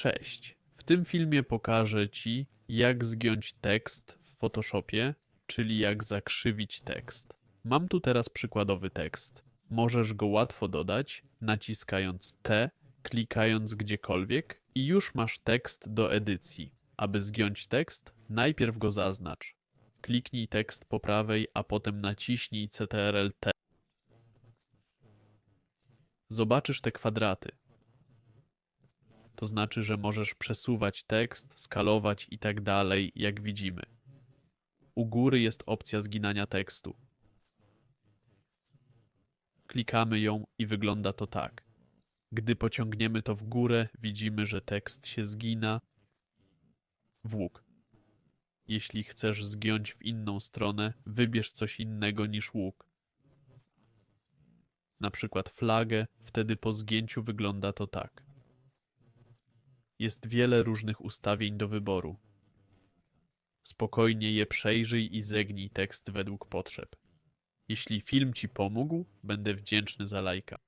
Cześć. W tym filmie pokażę Ci, jak zgiąć tekst w Photoshopie, czyli jak zakrzywić tekst. Mam tu teraz przykładowy tekst. Możesz go łatwo dodać, naciskając T, klikając gdziekolwiek i już masz tekst do edycji. Aby zgiąć tekst, najpierw go zaznacz. Kliknij tekst po prawej, a potem naciśnij Ctrl T. Zobaczysz te kwadraty. To znaczy, że możesz przesuwać tekst, skalować i tak dalej, jak widzimy. U góry jest opcja zginania tekstu. Klikamy ją i wygląda to tak. Gdy pociągniemy to w górę, widzimy, że tekst się zgina w łuk. Jeśli chcesz zgiąć w inną stronę, wybierz coś innego niż łuk. Na przykład flagę, wtedy po zgięciu wygląda to tak. Jest wiele różnych ustawień do wyboru. Spokojnie je przejrzyj i zegnij tekst według potrzeb. Jeśli film Ci pomógł, będę wdzięczny za lajka.